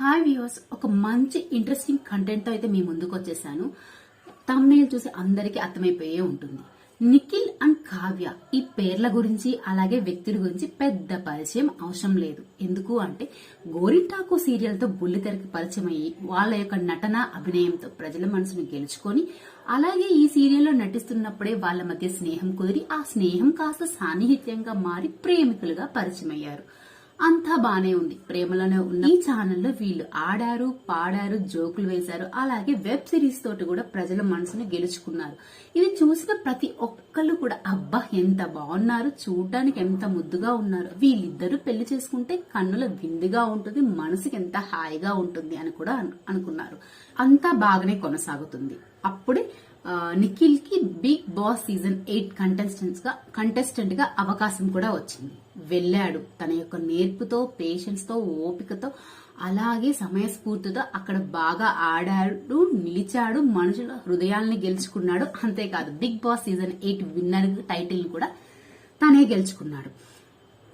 Hi viewers ఒక మంచి interesting కంటెంట్తో అయితే మీ ముందుకు వచ్చేసాను. తమ్నేల్ చూసి అందరికీ అర్థమైపోయే ఉంటుంది. నిఖిల్ అండ్ కావ్య ఈ పేర్ల గురించి అలాగే వ్యక్తుల గురించి పెద్ద పరిచయం అవసరం లేదు. ఎందుకు అంటే గోరింటాకు సీరియల్తో బుల్లితెరకి పరిచయం అయ్యి వాళ్ళ యొక్క నటన అభినయంతో ప్రజల మనసును గెలుచుకొని అలాగే ఈ సీరియల్లో నటిస్తున్నప్పుడే వాళ్ళ మధ్య స్నేహం కుదిరి ఆ స్నేహం కాస్త సాన్నిహిత్యంగా మారి ప్రేమికులుగా పరిచయం అయ్యారు. అంతా బానే ఉంది. ప్రేమలోనే ఉన్న ఈ ఛానల్లో వీళ్ళు ఆడారు పాడారు జోకులు వేశారు. అలాగే వెబ్ సిరీస్ తోటి కూడా ప్రజల మనసును గెలుచుకున్నారు. ఇది చూసిన ప్రతి ఒక్కళ్ళు కూడా అబ్బా ఎంత బాగున్నారు. చూడడానికి ఎంత ముద్దుగా ఉన్నారు. వీళ్ళిద్దరూ పెళ్ళి చేసుకుంటే కన్నుల విందుగా ఉంటుంది మనసుకి ఎంత హాయిగా ఉంటుంది అని కూడా అనుకున్నారు. అంతా బాగానే కొనసాగుతుంది. అప్పుడే నిఖిల్కి బిగ్ బాస్ సీజన్ ఎయిట్ కంటెస్టెంట్స్గా కంటెస్టెంట్గా అవకాశం కూడా వచ్చింది. వెళ్ళాడు. తన యొక్క నేర్పుతో పేషెన్స్తో ఓపికతో అలాగే సమయస్ఫూర్తితో అక్కడ బాగా ఆడాడు నిలిచాడు మనుషుల హృదయాల్ని గెలుచుకున్నాడు. అంతేకాదు Bigg Boss season eight winner title కూడా తనే గెలుచుకున్నాడు.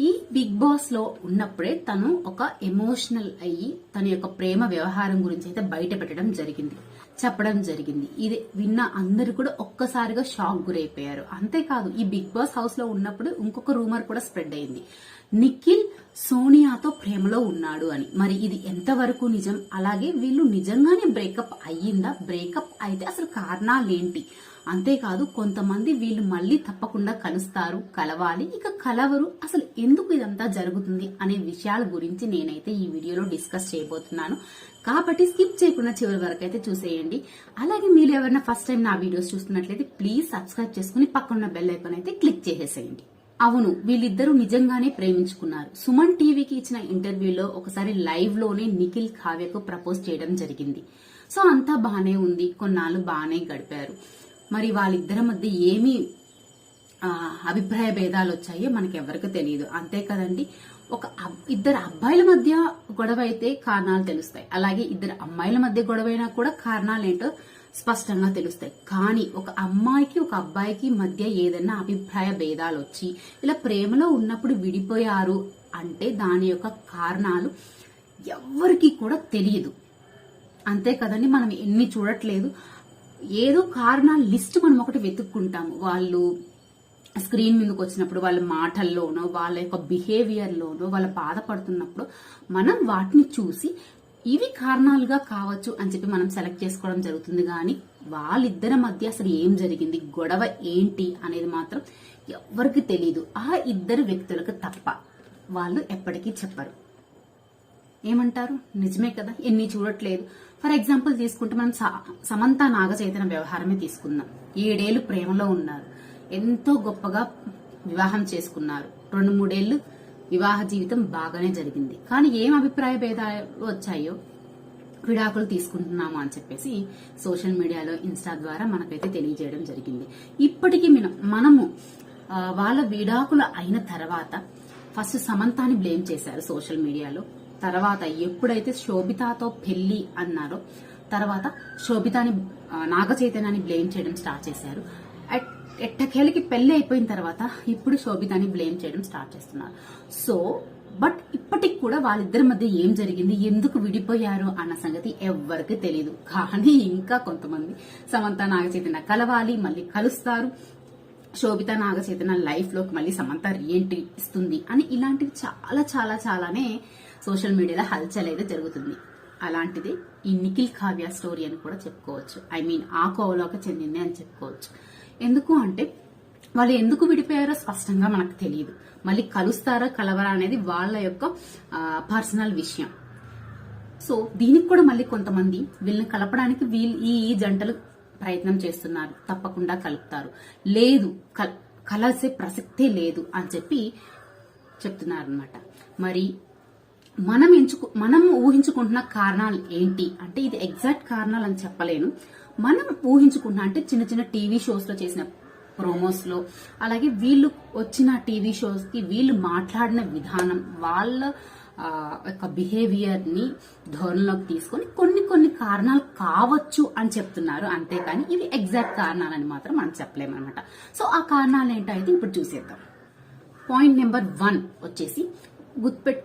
ఈ బిగ్ బాస్లో ఉన్నప్పుడే తను ఒక ఎమోషనల్ అయ్యి తన యొక్క ప్రేమ వ్యవహారం గురించి అయితే బయట పెట్టడం జరిగింది. చెప్పడం జరిగింది. ఇది విన్న అందరూ కూడా ఒక్కసారిగా షాక్ గురైపోయారు. అంతేకాదు ఈ బిగ్ బాస్ హౌస్లో ఉన్నప్పుడు ఇంకొక రూమర్ కూడా స్ప్రెడ్ అయింది. నిఖిల్ సోనియాతో ప్రేమలో ఉన్నాడు అని. మరి ఇది ఎంతవరకు నిజం? అలాగే వీళ్ళు నిజంగానే బ్రేకప్ అయ్యిందా? బ్రేకప్ అయితే అసలు కారణాలేంటి? అంతేకాదు కొంతమంది వీళ్ళు మళ్ళీ తప్పకుండా కలుస్తారు కలవాలి. ఇక కలవరు. అసలు ఎందుకు ఇదంతా జరుగుతుంది అనే విషయాల గురించి నేనైతే ఈ వీడియోలో డిస్కస్ చేయబోతున్నాను. కాబట్టి స్కిప్ చేయకుండా చివరి వరకు అయితే చూసేయండి. అలాగే మీరు ఎవరైనా ఫస్ట్ టైం నా వీడియోస్ చూస్తున్నట్లయితే ప్లీజ్ సబ్స్క్రైబ్ చేసుకుని పక్కన బెల్ ఐకాన్ అయితే క్లిక్ చేసేసేయండి. అవును వీళ్ళిద్దరూ నిజంగానే ప్రేమించుకున్నారు. సుమన్ టీవీకి ఇచ్చిన ఇంటర్వ్యూలో ఒకసారి లైవ్లోనే నిఖిల్ కావ్యకు ప్రపోజ్ చేయడం జరిగింది. సో అంతా బానే ఉంది. కొన్నాళ్ళు బానే గడిపారు. మరి వాళ్ళిద్దరి మధ్య ఏమి అభిప్రాయ భేదాలు వచ్చాయో మనకి ఎవరికి తెలియదు అంతే కదండి. ఒక అబ్- ఇద్దరు అబ్బాయిల మధ్య గొడవ అయితే కారణాలు తెలుస్తాయి. అలాగే ఇద్దరు అమ్మాయిల మధ్య గొడవైనా కూడా కారణాలు ఏంటో స్పష్టంగా తెలుస్తాయి. కానీ ఒక అమ్మాయికి ఒక అబ్బాయికి మధ్య ఏదైనా అభిప్రాయ భేదాలు వచ్చి ఇలా ప్రేమలో ఉన్నప్పుడు విడిపోయారు అంటే దాని యొక్క కారణాలు ఎవరికి కూడా తెలియదు అంతే కదండి. మనం ఎన్ని చూడట్లేదు. ఏదో కారణాల లిస్ట్ మనం ఒకటి వెతుక్కుంటాము. వాళ్ళు స్క్రీన్ ముందుకు వచ్చినప్పుడు వాళ్ళ మాటల్లోనో వాళ్ళ యొక్క బిహేవియర్లోనో వాళ్ళ బాధపడుతున్నప్పుడు మనం వాటిని చూసి ఇవి కారణాలుగా కావచ్చు అని చెప్పి మనం సెలెక్ట్ చేసుకోవడం జరుగుతుంది. కానీ వాళ్ళిద్దరి మధ్య అసలు ఏం జరిగింది? గొడవ ఏంటి అనేది మాత్రం ఎవరికి తెలియదు ఆ ఇద్దరు వ్యక్తులకు తప్ప వాళ్ళు ఎప్పటికీ చెప్పరు. ఏమంటారు? నిజమే కదా ఎన్ని చూడట్లేదు. ఫర్ ఎగ్జాంపుల్ తీసుకుంటే మనం సమంత నాగచైతన్య వ్యవహారమే తీసుకుందాం. ఏడేళ్ళు ప్రేమలో ఉన్నారు. ఎంతో గొప్పగా వివాహం చేసుకున్నారు. రెండు మూడేళ్ళు వివాహ జీవితం బాగానే జరిగింది. కానీ ఏం అభిప్రాయ భేదాలు వచ్చాయో? విడాకులు తీసుకుంటున్నాము అని చెప్పేసి సోషల్ మీడియాలో ఇన్స్టా ద్వారా మనకైతే తెలియజేయడం జరిగింది. ఇప్పటికీ మనము వాళ్ళ విడాకులు అయిన తర్వాత ఫస్ట్ సమంతాన్ని బ్లేమ్ చేశారు సోషల్ మీడియాలో. తర్వాత ఎప్పుడైతే శోభితాతో పెళ్ళి అన్నారో తర్వాత శోభితాని నాగ చైతన్యాన్ని బ్లేమ్ చేయడం స్టార్ట్ చేశారు. ఎట్- ఎట్టకేలకి పెళ్ళి అయిపోయిన తర్వాత ఇప్పుడు శోభితాని బ్లేమ్ చేయడం స్టార్ట్ చేస్తున్నారు. సో బట్ ఇప్పటికి కూడా వాళ్ళిద్దరి మధ్య ఏం జరిగింది ఎందుకు విడిపోయారు అన్న సంగతి ఎవ్వరికి తెలియదు కానీ ఇంకా కొంతమంది సమంత నాగ చైతన్య కలవాలి మళ్ళీ కలుస్తారు. శోభిత నాగ లైఫ్లోకి లైఫ్లోకి మళ్ళీ సమంత రీఎంట్రీ ఇస్తుంది అని ఇలాంటివి చాలా చాలా చాలానే సోషల్ మీడియాలో హల్చల్ అయితే జరుగుతుంది. అలాంటిది ఈ నిఖిల్ కావ్య స్టోరీ అని కూడా చెప్పుకోవచ్చు. ఐ మీన్ ఆ కోవలోకి చెందింది అని చెప్పుకోవచ్చు. ఎందుకు అంటే వాళ్ళు ఎందుకు విడిపోయారో స్పష్టంగా మనకు తెలియదు. మళ్ళీ కలుస్తారా కలవరా అనేది వాళ్ళ యొక్క పర్సనల్ విషయం. సో దీనికి కూడా మళ్ళీ కొంతమంది వీళ్ళని కలపడానికి వీళ్ళు ఈ ఈ జంటలు ప్రయత్నం చేస్తున్నారు. తప్పకుండా కలుపుతారు. లేదు కల్- కలసే ప్రసక్తే లేదు అని చెప్పి చెప్తున్నారు అనమాట మరి మనం ఎంచుకు మనం ఊహించుకుంటున్న కారణాలు ఏంటి? అంటే ఇది ఎగ్జాక్ట్ కారణాలు అని చెప్పలేను. మనం ఊహించుకుంటున్న అంటే చిన్న చిన్న టీవీ షోస్లో చేసిన ప్రోమోస్లో అలాగే వీళ్ళు వచ్చిన టీవీ షోస్కి వీళ్ళు మాట్లాడిన విధానం వాళ్ళ యొక్క బిహేవియర్ని ధోరణిలోకి తీసుకొని కొన్ని కొన్ని కారణాలు కావచ్చు అని చెప్తున్నారు. అంతేకాని ఇవి ఎగ్జాక్ట్ కారణాలని మాత్రం మనం చెప్పలేమన్నమాట సో ఆ కారణాలు ఏంటో అయితే ఇప్పుడు చూసేద్దాం. పాయింట్ నెంబర్ వన్ వచ్చేసి గుర్తుపెట్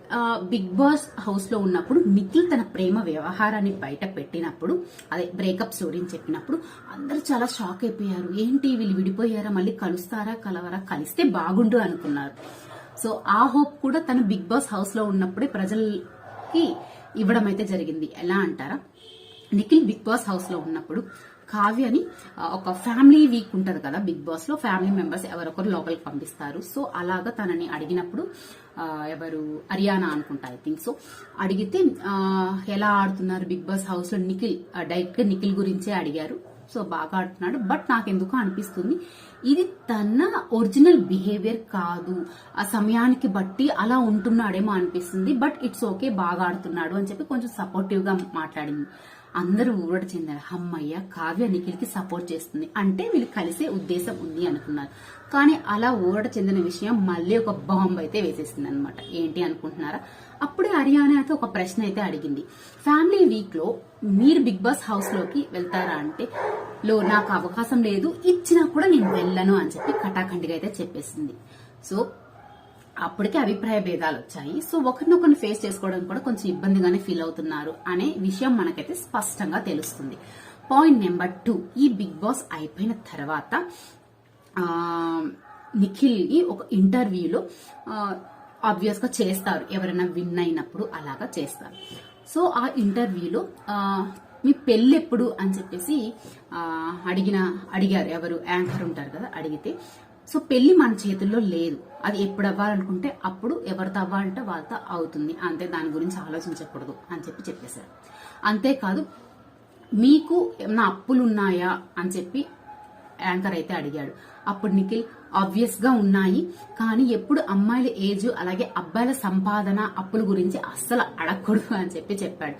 బిగ్ బాస్ హౌస్లో ఉన్నప్పుడు నిఖిల్ తన ప్రేమ వ్యవహారాన్ని బయట పెట్టినప్పుడు అదే బ్రేకప్ స్టోరీని చెప్పినప్పుడు అందరూ చాలా షాక్ అయిపోయారు. ఏంటి వీళ్ళు విడిపోయారా? మళ్ళీ కలుస్తారా? కలవరా? కలిస్తే బాగుండు అనుకున్నారు. సో ఆ హోప్ కూడా తను బిగ్ బాస్ హౌస్లో ఉన్నప్పుడే ప్రజలకి ఇవ్వడం అయితే జరిగింది. ఎలా అంటారా? నిఖిల్ బిగ్ బాస్ హౌస్లో ఉన్నప్పుడు కావ్యని ఒక ఫ్యామిలీ వీక్ ఉంటది కదా బిగ్ బాస్లో ఫ్యామిలీ మెంబర్స్ ఎవరొకరు లోపలికి పంపిస్తారు. సో అలాగా తనని అడిగినప్పుడు ఎవరు? హర్యానా అనుకుంటా ఐ థింక్ సో అడిగితే ఎలా ఆడుతున్నారు బిగ్ బాస్ హౌస్లో నిఖిల్? డైరెక్ట్గా నిఖిల్ గురించే అడిగారు. సో బాగా ఆడుతున్నాడు. బట్ నాకు ఎందుకో అనిపిస్తుంది ఇది తన ఒరిజినల్ బిహేవియర్ కాదు. ఆ సమయానికి బట్టి అలా ఉంటున్నాడేమో అనిపిస్తుంది బట్ ఇట్స్ ఓకే బాగా ఆడుతున్నాడు అని చెప్పి కొంచెం సపోర్టివ్గా మాట్లాడింది. అందరూ ఊరట చెందారు. అమ్మయ్య కావ్య నిఖిల్కి సపోర్ట్ చేస్తుంది. అంటే వీళ్ళు కలిసే ఉద్దేశం ఉంది అనుకున్నారు. కానీ అలా ఊరట చెందిన విషయం మళ్ళీ ఒక బాంబ్ అయితే వేసేసింది అనమాట ఏంటి అనుకుంటున్నారా? అప్పుడే హర్యానా అయితే ఒక ప్రశ్న అయితే అడిగింది. ఫ్యామిలీ వీక్లో మీరు బిగ్ బాస్ హౌస్లోకి వెళ్తారా అంటే లో నాకు అవకాశం లేదు. ఇచ్చినా కూడా నేను వెళ్ళను అని చెప్పి కటాఖండిగా అయితే చెప్పేసింది. సో అప్పటికే అభిప్రాయ భేదాలు వచ్చాయి. సో ఒకరినొకరిని ఫేస్ చేసుకోవడం కూడా కొంచెం ఇబ్బందిగానే ఫీల్ అవుతున్నారు అనే విషయం మనకైతే స్పష్టంగా తెలుస్తుంది. పాయింట్ నెంబర్ టూ ఈ బిగ్ బాస్ అయిపోయిన తర్వాత ఆ, నిఖిల్ని ఒక ఇంటర్వ్యూలో ఆబ్వియస్గా చేస్తారు. ఎవరైనా విన్ అయినప్పుడు అలాగా చేస్తారు. సో ఆ ఇంటర్వ్యూలో మీ పెళ్ళి ఎప్పుడు? అని చెప్పేసి అడిగిన అడిగారు. ఎవరు? యాంకర్ ఉంటారు కదా అడిగితే. సో పెళ్ళి మన చేతుల్లో లేదు. అది ఎప్పుడు అవ్వాలనుకుంటే అప్పుడు ఎవరితో అవ్వాలంటే వాళ్ళతో అవుతుంది. అంతే దాని గురించి ఆలోచించకూడదు అని చెప్పి చెప్పేశారు. అంతేకాదు మీకు ఏమైనా అప్పులు ఉన్నాయా అని చెప్పి యాంకర్ అయితే అడిగాడు. అప్పుడు నిఖిల్ ఆబ్వియస్గా ఉన్నాయి కానీ ఎప్పుడు అమ్మాయిల ఏజ్ అలాగే అబ్బాయిల సంపాదన అప్పుల గురించి అస్సలు అడగకూడదు అని చెప్పి చెప్పాడు.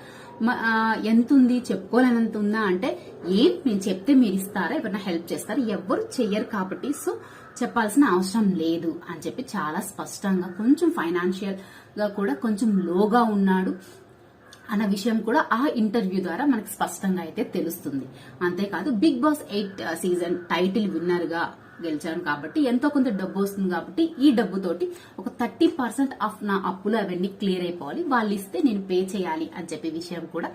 ఎంత ఉంది చెప్పుకోలేనంత ఉందా అంటే ఏం? నేను చెప్తే మీరు ఇస్తారా? ఎవరైనా హెల్ప్ చేస్తారా? ఎవ్వరు చెయ్యరు కాబట్టి. సో చెప్పాల్సిన అవసరం లేదు అని చెప్పి చాలా స్పష్టంగా కొంచెం ఫైనాన్షియల్గా కూడా కొంచెం లోగా ఉన్నాడు అన్న విషయం కూడా ఆ ఇంటర్వ్యూ ద్వారా మనకు స్పష్టంగా అయితే తెలుస్తుంది. అంతేకాదు Bigg Boss eight season title విన్నర్గా గెలిచాను కాబట్టి ఎంతో కొంత డబ్బు వస్తుంది కాబట్టి ఈ డబ్బుతోటి ఒక థర్టీ పర్సెంట్ ఆఫ్ నా అప్పులు అవన్నీ క్లియర్ అయిపోవాలి. వాళ్ళు ఇస్తే నేను పే చేయాలి అని చెప్పే విషయం కూడా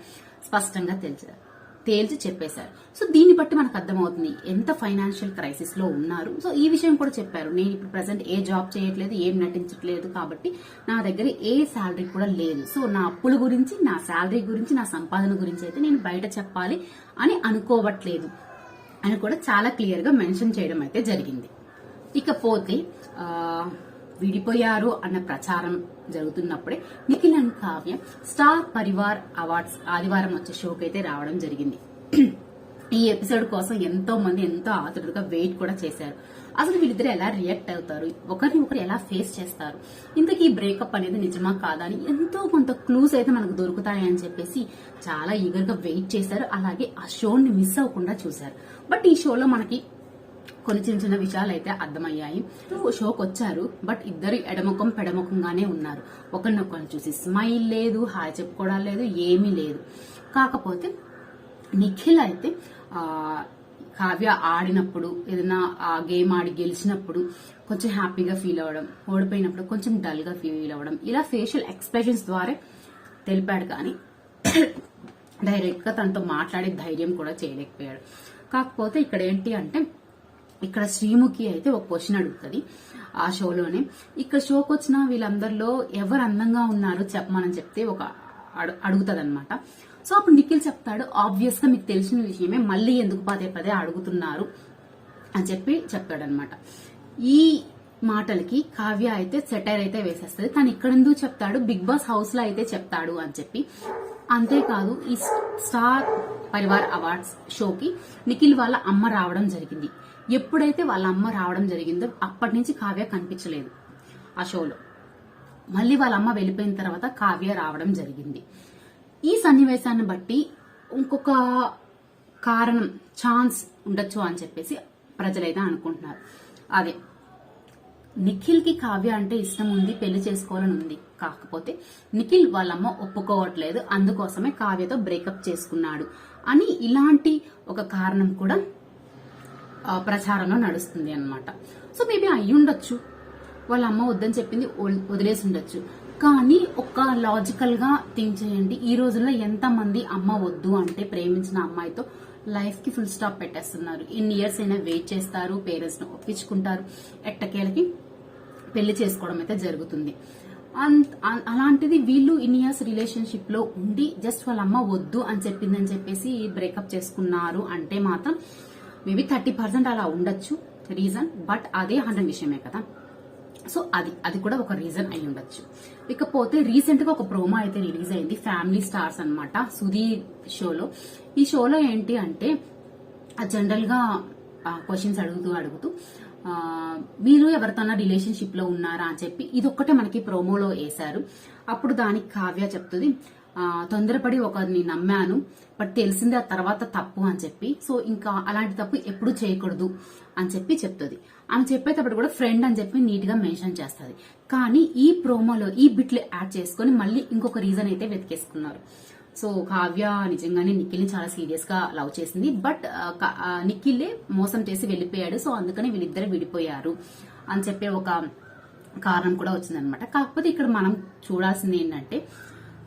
స్పష్టంగా తెలిసారు తేల్చి చెప్పేశారు. సో దీన్ని బట్టి మనకు అర్థమవుతుంది ఎంత ఫైనాన్షియల్ క్రైసిస్లో ఉన్నారు. సో ఈ విషయం కూడా చెప్పారు. నేను ఇప్పుడు ప్రజెంట్ ఏ జాబ్ చేయట్లేదు ఏం నటించట్లేదు కాబట్టి నా దగ్గర ఏ శాలరీ కూడా లేదు. సో నా అప్పుల గురించి నా శాలరీ గురించి నా సంపాదన గురించి అయితే నేను బయట చెప్పాలి అని అనుకోవట్లేదు అని కూడా చాలా క్లియర్గా మెన్షన్ చేయడం అయితే జరిగింది. ఇకపోతే ఆ, విడిపోయారు అన్న ప్రచారం జరుగుతున్నప్పుడే Nikhil and Kavya star Parivaar awards ఆదివారం వచ్చే షోకి అయితే రావడం జరిగింది. ఈ ఎపిసోడ్ కోసం ఎంతో మంది ఎంతో ఆతుడుగా వెయిట్ కూడా చేశారు. అసలు వీళ్ళిద్దరు ఎలా రియాక్ట్ అవుతారు? ఒకరిని ఒకరు ఎలా ఫేస్ చేస్తారు? ఇంతకీ బ్రేకప్ అనేది నిజమా కాదా అని ఎంతో కొంత క్లూస్ అయితే మనకు దొరుకుతాయని చెప్పేసి చాలా ఈగర్గా వెయిట్ చేశారు. అలాగే ఆ షోని మిస్ అవ్వకుండా చూశారు. బట్ ఈ షోలో మనకి కొన్ని చిన్న చిన్న విషయాలు అయితే అర్థమయ్యాయి షోకి వచ్చారు బట్ ఇద్దరు ఎడముఖం పెడముఖంగానే ఉన్నారు. ఒకరినొకరిని చూసి స్మైల్ లేదు హాయ్ చెప్పుకోవడం లేదు ఏమీ లేదు. కాకపోతే నిఖిల్ అయితే కావ్య ఆడినప్పుడు ఏదైనా ఆ గేమ్ ఆడి గెలిచినప్పుడు కొంచెం హ్యాపీగా ఫీల్ అవ్వడం ఓడిపోయినప్పుడు కొంచెం డల్గా ఫీల్ అవ్వడం ఇలా ఫేషియల్ ఎక్స్ప్రెషన్స్ ద్వారా తెలిపాడు కానీ డైరెక్ట్గా తనతో మాట్లాడే ధైర్యం కూడా చేయలేకపోయాడు. కాకపోతే ఇక్కడ ఏంటి అంటే ఇక్కడ శ్రీముఖి అయితే ఒక క్వశ్చన్ అడుగుతుంది ఆ షోలోనే. ఇక్కడ షోకి వచ్చిన వీళ్ళందరిలో ఎవరు అందంగా ఉన్నారో చెప్పమని చెప్తే ఒక అడుగుతుంది అనమాట సో అప్పుడు నిఖిల్ చెప్తాడు ఆబ్వియస్గా మీకు తెలిసిన విషయమే మళ్ళీ ఎందుకు పదే పదే అడుగుతున్నారు? అని చెప్పి చెప్తాడనమాట ఈ మాటలకి కావ్య అయితే సెటైర్ అయితే వేసేస్తుంది తను ఇక్కడ ఎందుకు చెప్తాడు? బిగ్ బాస్ హౌస్లో అయితే చెప్తాడు అని చెప్పి. అంతేకాదు ఈ స్టార్ పరివార్ అవార్డ్స్ షోకి నిఖిల్ వాళ్ళ అమ్మ రావడం జరిగింది. ఎప్పుడైతే వాళ్ళ అమ్మ రావడం జరిగిందో అప్పటి నుంచి కావ్య కనిపించలేదు ఆ షోలో. మళ్ళీ వాళ్ళ అమ్మ వెళ్ళిపోయిన తర్వాత కావ్య రావడం జరిగింది. ఈ సన్నివేశాన్ని బట్టి ఇంకొక కారణం ఛాన్స్ ఉండొచ్చు అని చెప్పేసి ప్రజలైతే అనుకుంటున్నారు. అదే నిఖిల్కి కావ్య అంటే ఇష్టం ఉంది పెళ్ళి చేసుకోవాలని ఉంది. కాకపోతే నిఖిల్ వాళ్ళమ్మ ఒప్పుకోవట్లేదు. అందుకోసమే కావ్యతో బ్రేకప్ చేసుకున్నాడు అని ఇలాంటి ఒక కారణం కూడా ప్రచారంలో నడుస్తుంది అనమాట సో మేబీ అయి ఉండొచ్చు. వాళ్ళ అమ్మ వద్దని చెప్పింది వదిలేసి ఉండొచ్చు. కానీ ఒక లాజికల్గా థింక్ చేయండి. ఈ రోజుల్లో ఎంతమంది అమ్మ వద్దు అంటే ప్రేమించిన అమ్మాయితో లైఫ్కి ఫుల్ స్టాప్ పెట్టేస్తున్నారు. ఇన్ని ఇయర్స్ అయినా వెయిట్ చేస్తారు పేరెంట్స్ను ఒప్పించుకుంటారు. ఎట్టకేలకి పెళ్ళి చేసుకోవడం అయితే జరుగుతుంది. అలాంటిది వీళ్ళు ఇన్ ఇయర్స్ రిలేషన్షిప్లో ఉండి జస్ట్ వాళ్ళ అమ్మ వద్దు అని చెప్పిందని చెప్పేసి బ్రేకప్ చేసుకున్నారు అంటే మాత్రం మేబీ థర్టీ పర్సెంట్ అలా ఉండొచ్చు రీజన్ బట్ అదే హండ్రెడ్ విషయమే కదా. సో అది అది కూడా ఒక రీజన్ అయి ఉండొచ్చు. ఇకపోతే రీసెంట్గా ఒక ప్రోమో అయితే రిలీజ్ అయింది ఫ్యామిలీ స్టార్స్ అనమాట సుధీర్ షోలో. ఈ షోలో ఏంటి అంటే జనరల్గా క్వశ్చన్స్ అడుగుతూ అడుగుతూ మీరు ఎవరితోనా రిలేషన్షిప్లో ఉన్నారా అని చెప్పి ఇదొక్కటే మనకి ప్రోమోలో వేశారు. అప్పుడు దానికి కావ్య చెప్తుంది తొందరపడి ఒకరిని నమ్మాను బట్ తెలిసింది ఆ తర్వాత తప్పు అని చెప్పి. సో ఇంకా అలాంటి తప్పు ఎప్పుడు చేయకూడదు అని చెప్పి చెప్తుంది. ఆమె చెప్పేటప్పుడు కూడా ఫ్రెండ్ అని చెప్పి నీట్గా మెన్షన్ చేస్తుంది. కానీ ఈ ప్రోమోలో ఈ బిట్లు యాడ్ చేసుకొని మళ్ళీ ఇంకొక రీజన్ అయితే వెతికేసుకున్నారు. సో కావ్య నిజంగానే నిఖిల్ని చాలా సీరియస్గా లవ్ చేసింది. బట్ నిఖిలే నిఖిల్లే మోసం చేసి వెళ్ళిపోయాడు. సో అందుకని వీళ్ళిద్దరు విడిపోయారు అని చెప్పే ఒక కారణం కూడా వచ్చిందనమాట కాకపోతే ఇక్కడ మనం చూడాల్సింది ఏంటంటే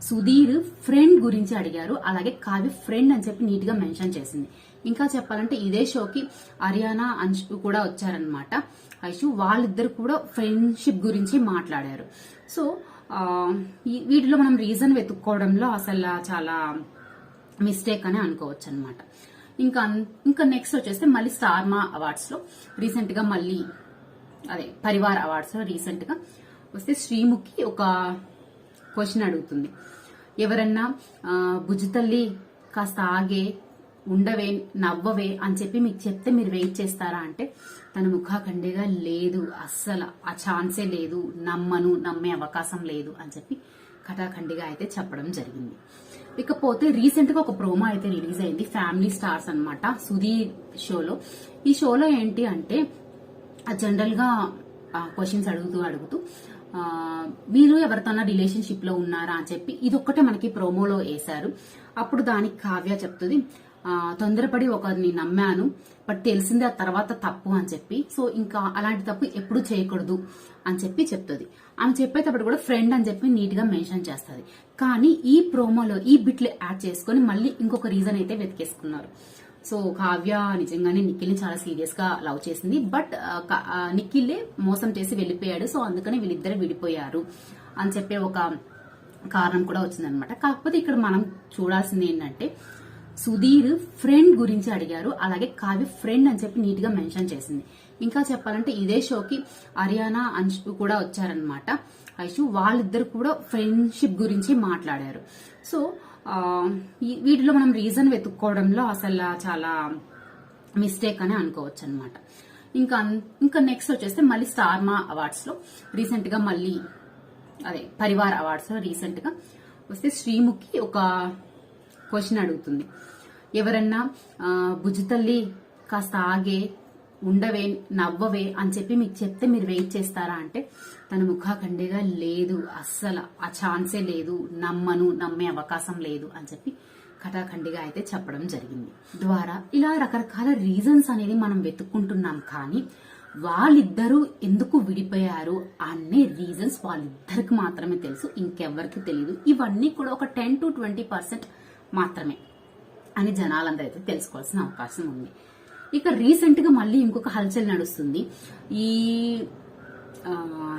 సుధీర్ ఫ్రెండ్ గురించి అడిగారు. అలాగే కావ్య ఫ్రెండ్ అని చెప్పి నీట్గా మెన్షన్ చేసింది. ఇంకా చెప్పాలంటే ఇదే షోకి హర్యానా అంశు కూడా వచ్చారనమాట ఐషు వాళ్ళిద్దరు కూడా ఫ్రెండ్షిప్ గురించి మాట్లాడారు. సో వీటిలో మనం రీజన్ వెతుక్కోవడంలో అసలు చాలా మిస్టేక్ అని అనుకోవచ్చు అనమాట ఇంకా ఇంకా నెక్స్ట్ వచ్చేస్తే మళ్ళీ స్టార్మా అవార్డ్స్లో రీసెంట్గా మళ్ళీ అదే పరివార్ అవార్డ్స్లో రీసెంట్గా వస్తే శ్రీముఖి ఒక క్వశ్చన్ అడుగుతుంది. ఎవరన్నా బుజ్జితల్లి తల్లి కాస్త ఆగే ఉండవే నవ్వవే అని చెప్పి మీకు చెప్తే మీరు వెయిట్ చేస్తారా అంటే తన ముఖాఖండిగా లేదు అస్సలు ఆ ఛాన్సే లేదు నమ్మను నమ్మే అవకాశం లేదు అని చెప్పి కటాఖండిగా అయితే చెప్పడం జరిగింది. ఇకపోతే రీసెంట్గా ఒక ప్రోమో అయితే రిలీజ్ అయింది ఫ్యామిలీ స్టార్స్ అనమాట సుధీర్ షోలో. ఈ షోలో ఏంటి అంటే జనరల్గా క్వశ్చన్స్ అడుగుతూ అడుగుతూ మీరు ఎవరితోనా రిలేషన్షిప్లో ఉన్నారా? అని చెప్పి ఇదొక్కటే మనకి ప్రోమోలో వేశారు. అప్పుడు దానికి కావ్య చెప్తుంది తొందరపడి ఒకరిని నమ్మాను బట్ తెలిసింది ఆ తర్వాత తప్పు అని చెప్పి. సో ఇంకా అలాంటి తప్పు ఎప్పుడు చేయకూడదు అని చెప్పి చెప్తుంది. ఆమె చెప్పేటప్పుడు కూడా ఫ్రెండ్ అని చెప్పి నీట్గా మెన్షన్ చేస్తుంది. కానీ ఈ ప్రోమోలో ఈ బిట్లు యాడ్ చేసుకొని మళ్ళీ ఇంకొక రీజన్ అయితే వెతికేసుకున్నారు. సో కావ్య నిజంగానే నిఖిల్ని చాలా సీరియస్గా లవ్ చేసింది. బట్ నిఖిలే నిఖిల్లే మోసం చేసి వెళ్ళిపోయాడు. సో అందుకని వీళ్ళిద్దరు విడిపోయారు అని చెప్పే ఒక కారణం కూడా వచ్చిందనమాట కాకపోతే ఇక్కడ మనం చూడాల్సింది ఏంటంటే సుధీర్ ఫ్రెండ్ గురించి అడిగారు. అలాగే కావ్య ఫ్రెండ్ అని చెప్పి నీట్గా మెన్షన్ చేసింది. ఇంకా చెప్పాలంటే ఇదే షోకి హర్యానా అంశు కూడా వచ్చారనమాట ఐషు వాళ్ళిద్దరు కూడా ఫ్రెండ్షిప్ గురించి మాట్లాడారు. సో వీటిలో మనం రీజన్ వెతుక్కోవడంలో అసలు చాలా మిస్టేక్ అని అనుకోవచ్చు అనమాట ఇంకా ఇంకా నెక్స్ట్ వచ్చేస్తే మళ్ళీ స్టార్మా అవార్డ్స్లో రీసెంట్గా మళ్ళీ అదే పరివార్ అవార్డ్స్లో రీసెంట్గా వస్తే శ్రీముఖి ఒక క్వశ్చన్ అడుగుతుంది. ఎవరన్నా ఆ, కాస్త ఆగే ఉండవే నవ్వవే అని చెప్పి మీకు చెప్తే మీరు వెయిట్ చేస్తారా అంటే తన ముఖాఖండిగా లేదు అస్సలు ఆ ఛాన్సే లేదు నమ్మను నమ్మే అవకాశం లేదు అని చెప్పి కటాఖండిగా అయితే చెప్పడం జరిగింది. ద్వారా ఇలా రకరకాల రీజన్స్ అనేది మనం వెతుక్కుంటున్నాం కానీ వాళ్ళిద్దరూ ఎందుకు విడిపోయారు అనే రీజన్స్ వాళ్ళిద్దరికి మాత్రమే తెలుసు ఇంకెవ్వరికి తెలియదు ఇవన్నీ కూడా ఒక టెన్ టు ట్వంటీ పర్సెంట్ మాత్రమే అని జనాలందరైతే తెలుసుకోవాల్సిన అవకాశం ఉంది. ఇక రీసెంట్గా మళ్ళీ ఇంకొక హల్చల్ నడుస్తుంది. ఈ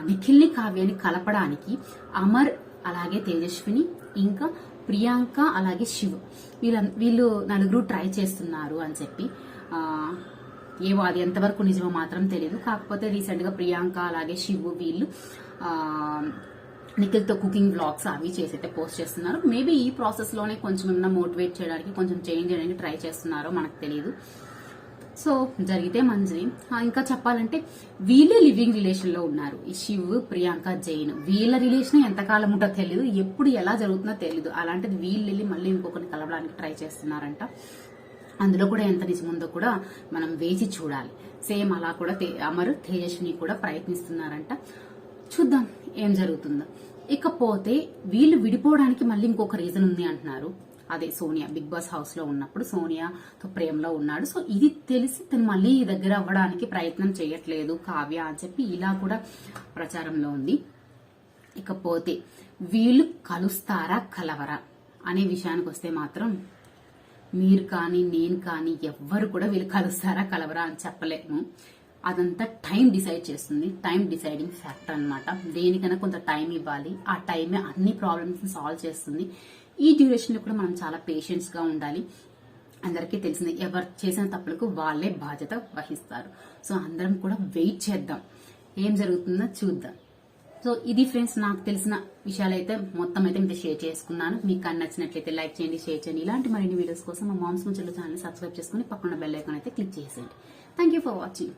నిఖిల్ని కావ్యాన్ని కలపడానికి అమర్ అలాగే తేజస్విని ఇంకా ప్రియాంక అలాగే శివ్ వీళ్ళ వీళ్ళు నలుగురు ట్రై చేస్తున్నారు అని చెప్పి ఏవో అది ఎంతవరకు నిజమో మాత్రం తెలియదు. కాకపోతే రీసెంట్గా ప్రియాంక అలాగే శివ్ వీళ్ళు నిఖిల్తో కుకింగ్ వ్లాగ్స్ అవి చేసి అయితే పోస్ట్ చేస్తున్నారు. మేబీ ఈ ప్రాసెస్లోనే కొంచెం ఏమైనా మోటివేట్ చేయడానికి కొంచెం చేంజ్ చేయడానికి ట్రై చేస్తున్నారో మనకు తెలియదు సో జరిగితే మంచిది. ఇంకా చెప్పాలంటే వీళ్ళే లివింగ్ రిలేషన్లో ఉన్నారు. ఈ శివ్ ప్రియాంక జైన్. వీళ్ళ రిలేషన్ ఎంతకాలం ఉంటో తెలియదు ఎప్పుడు ఎలా జరుగుతుందో తెలియదు అలాంటిది వీళ్ళు వెళ్ళి మళ్ళీ ఇంకొకరిని కలవడానికి ట్రై చేస్తున్నారంట. అందులో కూడా ఎంత నిజముందో కూడా మనం వేచి చూడాలి. సేమ్ అలా కూడా అమరు అమర్ తేజస్విని కూడా ప్రయత్నిస్తున్నారంట. చూద్దాం ఏం జరుగుతుందో. ఇకపోతే వీళ్ళు విడిపోవడానికి మళ్ళీ ఇంకొక రీజన్ ఉంది అంటున్నారు. అదే సోనియా బిగ్ బాస్ హౌస్లో ఉన్నప్పుడు సోనియాతో ప్రేమలో ఉన్నాడు. సో ఇది తెలిసి తను మళ్ళీ దగ్గర అవ్వడానికి ప్రయత్నం చేయట్లేదు కావ్య అని చెప్పి ఇలా కూడా ప్రచారంలో ఉంది. ఇకపోతే వీళ్ళు కలుస్తారా కలవరా అనే విషయానికి వస్తే మాత్రం మీరు కానీ నేను కానీ ఎవ్వరు కూడా వీళ్ళు కలుస్తారా కలవరా అని చెప్పలేము. అదంతా టైం డిసైడ్ చేస్తుంది. టైం డిసైడింగ్ ఫ్యాక్టర్ అన్నమాట. దేనికైనా కొంత టైం ఇవ్వాలి. ఆ టైమే అన్ని ప్రాబ్లమ్స్ సాల్వ్ చేస్తుంది. ఈ డ్యూరేషన్లో కూడా మనం చాలా పేషెంట్స్గా ఉండాలి. అందరికీ తెలిసింది ఎవరు చేసిన తప్పులకు వాళ్ళే బాధ్యత వహిస్తారు. సో అందరం కూడా వెయిట్ చేద్దాం. ఏం జరుగుతుందో చూద్దాం. సో ఇది ఫ్రెండ్స్ నాకు తెలిసిన విషయాలైతే మొత్తం అయితే మీతో షేర్ చేసుకున్నాను. మీకు కానీ నచ్చినట్లయితే లైక్ చేయండి షేర్ చేయండి. ఇలాంటి మరిన్ని వీడియోస్ కోసం మా మామ్స్ ముచ్చలు ఛానల్ సబ్స్క్రైబ్ చేసుకుని పక్కన బెల్ ఐకాన్ అయితే క్లిక్ చేసేయండి. Thank you for watching